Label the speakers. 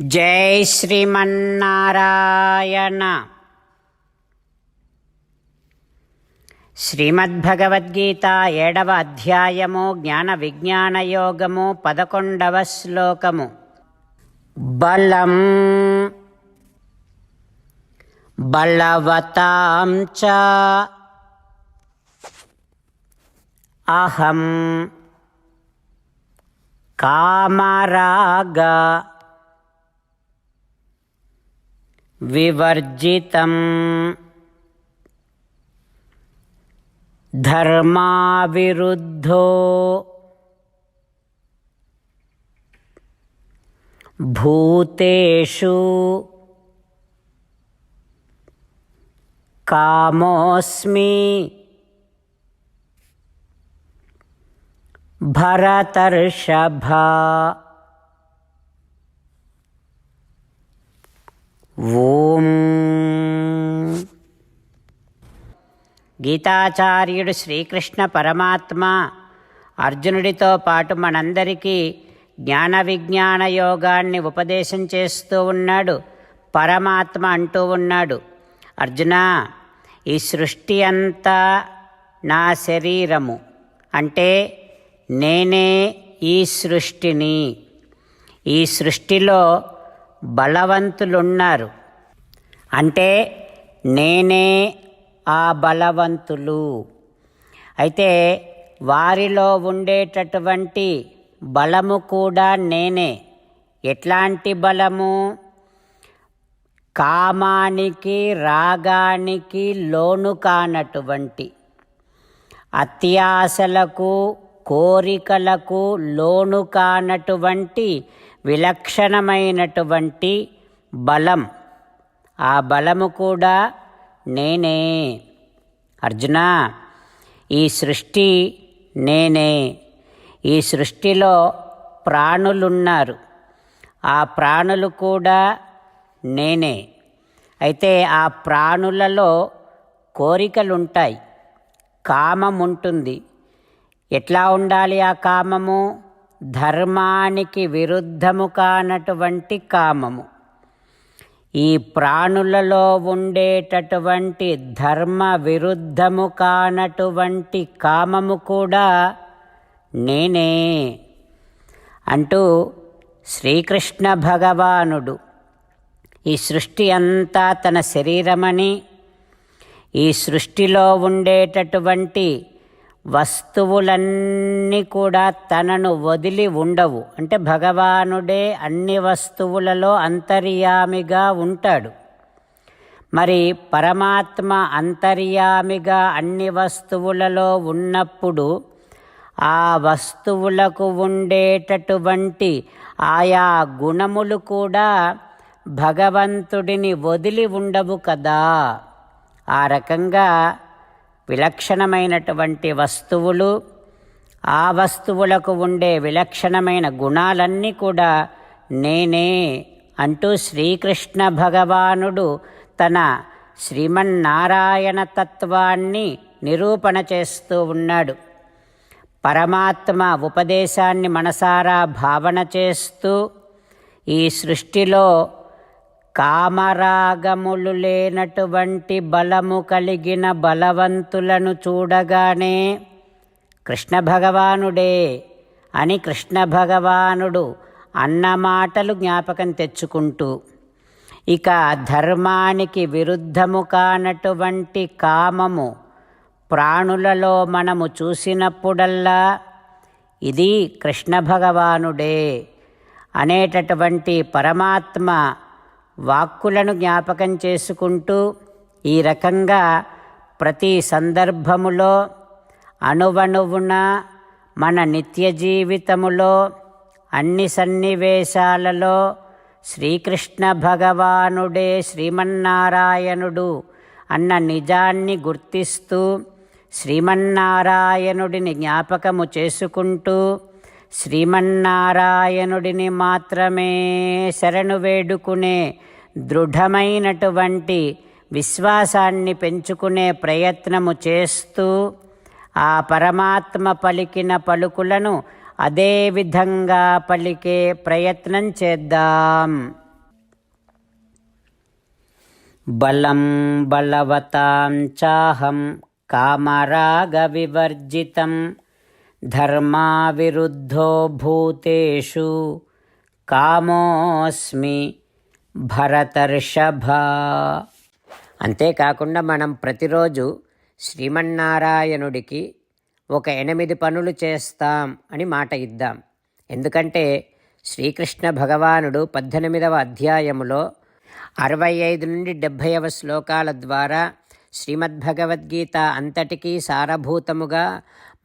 Speaker 1: జై శ్రీమన్నారాయణ. శ్రీమద్భగవద్గీత ఏడవ అధ్యాయము జ్ఞాన విజ్ఞాన యోగము పదకొండవ శ్లోకము. బలం బలవతాం చ అహం కామరాగ వివర్జితం ధర్మావిరుద్ధో భూతేషు కామోస్మి భరతర్షభ ఓం. గీతాచార్యుడు శ్రీకృష్ణ పరమాత్మ అర్జునుడితో పాటు మనందరికీ జ్ఞాన విజ్ఞాన యోగాన్ని ఉపదేశం చేస్తూ ఉన్నాడు. పరమాత్మ అంటూ ఉన్నాడు. అర్జున ఈ సృష్టి అంతా నా శరీరము. అంటే నేనే ఈ సృష్టిని. ఈ సృష్టిలో బలవంతులున్నారు. అంటే నేనే ఆ బలవంతులు. అయితే వారిలో ఉండేటటువంటి బలము కూడా నేనే. ఎట్లాంటి బలము? కామానికి రాగానికి లోను కానటువంటి అత్యాశలకు కోరికలకు లోను కానటువంటి విలక్షణమైనటువంటి బలం. ఆ బలము కూడా నేనే. అర్జున ఈ సృష్టి నేనే. ఈ సృష్టిలో ప్రాణులున్నారు. ఆ ప్రాణులు కూడా నేనే. అయితే ఆ ప్రాణులలో కోరికలుంటాయి. కామం ఉంటుంది ఎట్లా ఉండాలి ఆ కామము? ధర్మానికి విరుద్ధము కానటువంటి కామము. ఈ ప్రాణులలో ఉండేటటువంటి ధర్మ విరుద్ధము కానటువంటి కామము కూడా నేనే అంటూ శ్రీకృష్ణ భగవానుడు ఈ సృష్టి అంతా తన శరీరమని ఈ సృష్టిలో ఉండేటటువంటి వస్తువులన్నీ కూడా తనను వదిలి ఉండవు. అంటే భగవానుడే అన్ని వస్తువులలో అంతర్యామిగా ఉంటాడు. మరి పరమాత్మ అంతర్యామిగా అన్ని వస్తువులలో ఉన్నప్పుడు ఆ వస్తువులకు ఉండేటటువంటి ఆయా గుణములు కూడా భగవంతుడిని వదిలి ఉండవు కదా. ఆ రకంగా విలక్షణమైనటువంటి వస్తువులు ఆ వస్తువులకు ఉండే విలక్షణమైన గుణాలన్నీ కూడా నేనే అంటూ శ్రీకృష్ణ భగవానుడు తన శ్రీమన్నారాయణ తత్వాన్ని నిరూపణ చేస్తూ ఉన్నాడు. పరమాత్మ ఉపదేశాన్ని మనసారా భావన చేస్తూ ఈ సృష్టిలో కామరాగములు లేనటువంటి బలము కలిగిన బలవంతులను చూడగానే కృష్ణ భగవానుడే అని కృష్ణ భగవానుడు అన్న మాటలు జ్ఞాపకం తెచ్చుకుంటూ ఇక ధర్మానికి విరుద్ధము కానటువంటి కామము ప్రాణులలో మనము చూసినప్పుడల్లా ఇది కృష్ణ భగవానుడే అనేటటువంటి పరమాత్మ వాక్కులను జ్ఞాపకం చేసుకుంటూ ఈ రకంగా ప్రతి సందర్భములో అణువణువున మన నిత్య జీవితములో అన్ని సన్నివేశాలలో శ్రీకృష్ణ భగవానుడే శ్రీమన్నారాయణుడు అన్న నిజాన్ని గుర్తిస్తూ శ్రీమన్నారాయణుడిని జ్ఞాపకము చేసుకుంటూ శ్రీమన్నారాయణుడిని మాత్రమే శరణు వేడుకునే దృఢమైనటువంటి విశ్వాసాన్ని పెంచుకునే ప్రయత్నము చేస్తూ ఆ పరమాత్మ పలికిన పలుకులను అదే విధంగా పలికే ప్రయత్నం చేద్దాం. బలం బలవతాం చాహం కామరాగవివర్జితం ధర్మావిరుద్ధో భూతేషు కామోస్మి భరతర్షభ అంతేకాకుండా మనం ప్రతిరోజు శ్రీమన్నారాయణుడికి ఒక ఎనిమిది పనులు చేస్తాం అని మాట ఇద్దాం. ఎందుకంటే శ్రీకృష్ణ భగవానుడు పద్దెనిమిదవ అధ్యాయములో అరవై ఐదు నుండి డెబ్భైవ శ్లోకాల ద్వారా శ్రీమద్భగవద్గీత అంతటికీ సారభూతముగా